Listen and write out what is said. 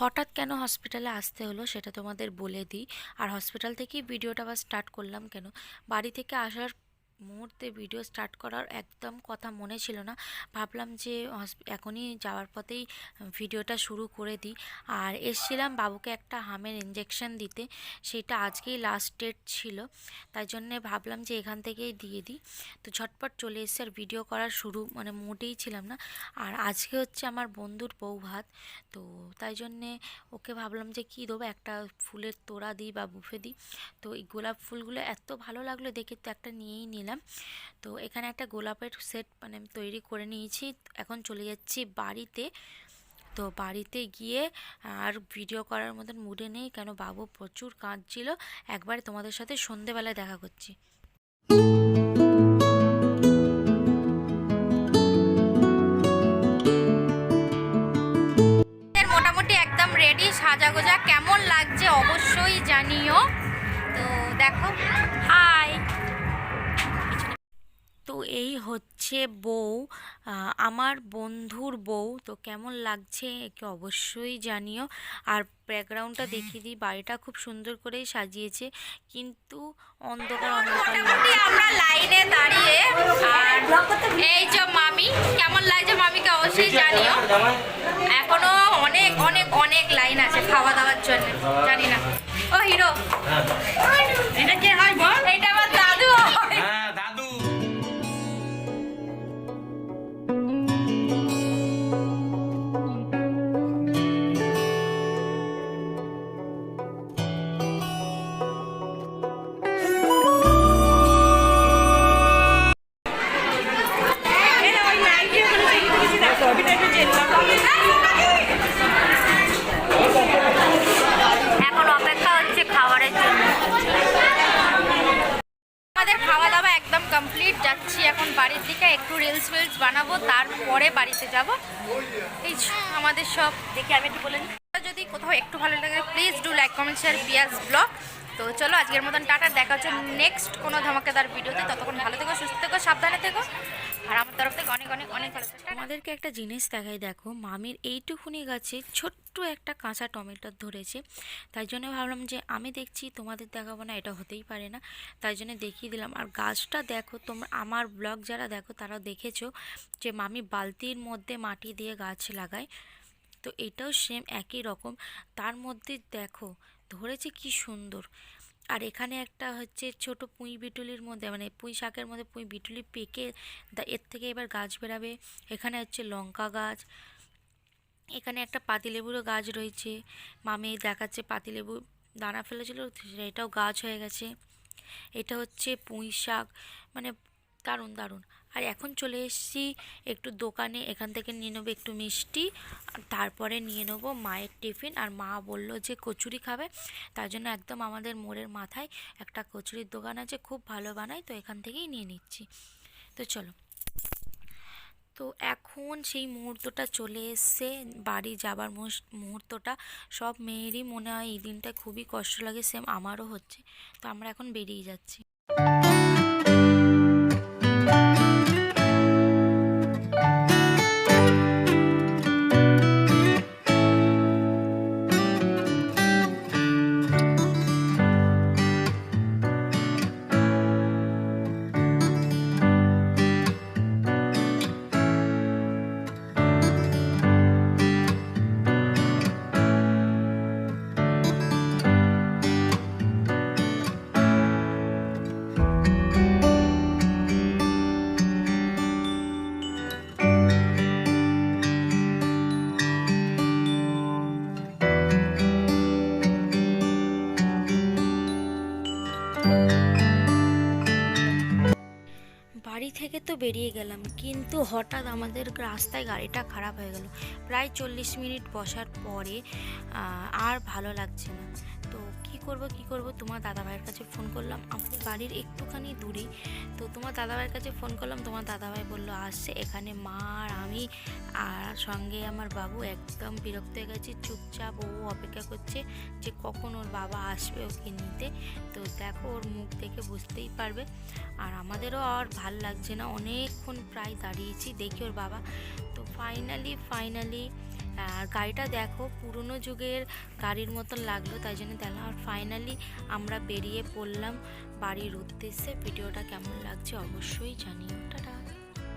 হঠাৎ কেন হসপিটালে আসতে হলো সেটা তোমাদের বলে দিই। আর হসপিটাল থেকেই ভিডিওটা আবার স্টার্ট করলাম কেন? বাড়ি থেকে আসার মুহূর্তে ভিডিও স্টার্ট করার একদম কথা মনে ছিল না। ভাবলাম যে এখনই যাওয়ার পথেই ভিডিওটা শুরু করে দিই। আর এসছিলাম বাবুকে একটা হামের ইঞ্জেকশন দিতে। সেটা আজকেই লাস্ট ডেট ছিল। তাই জন্যে ভাবলাম যে, এখান থেকেই দিয়ে দিই। তো ঝটপট চলে এসেছে আর ভিডিও করার শুরু মানে মোটেই ছিলাম না। আর আজকে হচ্ছে আমার বন্ধুর বউ ভাত। তো তাই জন্যে ওকে ভাবলাম যে, কী দেবো? একটা ফুলের তোড়া দিই বা বুফে দিই। তো এই গোলাপ ফুলগুলো এত ভালো লাগল দেখে তো একটা নিয়েই নিলাম। তো এখানে একটা গোলাপের সেট মানে তৈরি করে নিয়েছি। এখন চলে যাচ্ছি বাড়িতে। তো বাড়িতে গিয়ে আর ভিডিও করার মতন মুডে নেই। কেন বাবু প্রচুর কাঁদছিল। একবারে তোমাদের সাথে সন্ধেবেলায় দেখা করছি। মোটামুটি একদম রেডি সাজাগোজা কেমন লাগছে অবশ্যই জানিও। তো দেখো হাই এই হচ্ছে বউ আমার বন্ধুর বউ। তো কেমন লাগছে একে অবশ্যই জানিও। আর ব্যাকগ্রাউন্ডটা দেখিয়ে দিই বাড়িটা খুব সুন্দর করেই সাজিয়েছে। কিন্তু অন্ধকার অন্ধকার মোটামুটি আমরা লাইনে দাঁড়িয়ে আর এই যে মামি কেমন লাগছে মামিকে অবশ্যই জানিও। এখনও অনেক অনেক অনেক লাইন আছে খাওয়া দাওয়ার জন্য জানি না। ও হিরো এটা কে হয় বল? এটা যাচ্ছি এখন বাড়ির দিকে, একটু রিলস ফিলস বানাবো, তারপরে বাড়িতে যাব। এই আমাদের সব, দেখে আমি একটু বলেন যদি কোথাও একটু ভালো লাগে please do like comment share Piyaz blog তো চলো, আজকের মতন টাটা, দেখা হচ্ছে নেক্সট কোনো ধমাকেদার ভিডিওতে। ততক্ষণ ভালো থেকো, সুস্থ থেকো, সাবধানে থেকো। আর আমার তরফ ভালো আমাদেরকে একটা জিনিস দেখাই, দেখো, মামির এইটুকুনি গাছে ছোট্ট একটা কাঁচা টমেটো ধরেছে। তাই জন্য ভাবলাম যে আমি দেখছি, তোমাদের দেখাবো না, এটা হতেই পারে না। তাই জন্য দেখিয়ে দিলাম। আর গাছটা দেখো, তোমরা, আমার ব্লগ যারা দেখো তারা দেখেছ যে মামি বালতির মধ্যে মাটি দিয়ে গাছ লাগায়। তো এটাও সেম একই রকম। তার মধ্যে দেখো, ধরেছে কি সুন্দর। আর এখানে একটা হচ্ছে ছোট পুঁই বিটুলির মধ্যে মানে পুঁই শাকের মধ্যে পুঁই বিটুলি পেকে এর থেকে এবার গাছ বেরাবে। এখানে হচ্ছে লঙ্কা গাছ, এখানে একটা পাতিলেবুরও গাছ রয়েছে। মামে দেখাচ্ছে পাতিলেবু, দানা ফেলেছিল এটাও গাছ হয়ে গেছে। এটা হচ্ছে পুঁই শাক মানে দারুণ দারুণ। আর এখন চলে এসেছি একটু দোকানে, এখান থেকে নিয়ে নেব একটু মিষ্টি তারপরে নিয়ে নেব মায়ের টিফিন। আর মা বলল যে কচুরি খাবে, তার জন্য একদম আমাদের মোড়ের মাথায় একটা কচুরির দোকান আছে, খুব ভালো বানায়, তো এখান থেকেই নিয়ে নিচ্ছি। তো চলো। তো এখন সেই মুহূর্তটা চলে এসছে, বাড়ি যাবার মুহূর্তটা। সব মেয়েরই মনে হয় এই দিনটা খুবই কষ্ট লাগে সেম আমারও হচ্ছে। তো আমরা এখন বেরিয়ে যাচ্ছি। বাড়ি থেকে তো বেরিয়ে গেলাম, কিন্তু হঠাৎ আমাদের রাস্তায় গাড়িটা খারাপ হয়ে গেল। প্রায় চল্লিশ মিনিট বসার পরে আর ভালো লাগছে না। তো কি করব কি করব? তোমার দাদাভাইয়ের কাছে ফোন করলাম। আমাদের বাড়ির একটুখানি দূরেই। তো তোমার দাদাভাইয়ের কাছে ফোন করলাম। তোমার দাদাভাই বলল, আসছে এখানে মা আর আমি। আর সঙ্গে আমার বাবু একদম বিরক্ত হয়ে গেছে। চুপচাপ ও অপেক্ষা করছে যে কখন ওর বাবা আসবে ওকে নিতে। তো দেখো, ওর মুখ দেখে বুঝতেই পারবে। আর আমাদেরও আর ভালো লাগছে না। অনেকক্ষণ প্রায় দাঁড়িয়েছি দেখি ওর বাবা। তো ফাইনালি ফাইনালি আর গাড়িটা দেখো, পুরনো যুগের গাড়ির মতন লাগল, তাই জন্য দেখলাম আর ফাইনালি আমরা বেরিয়ে পড়লাম বাড়ির উদ্দেশ্যে। ভিডিওটা কেমন লাগছে অবশ্যই জানিও। টাটা।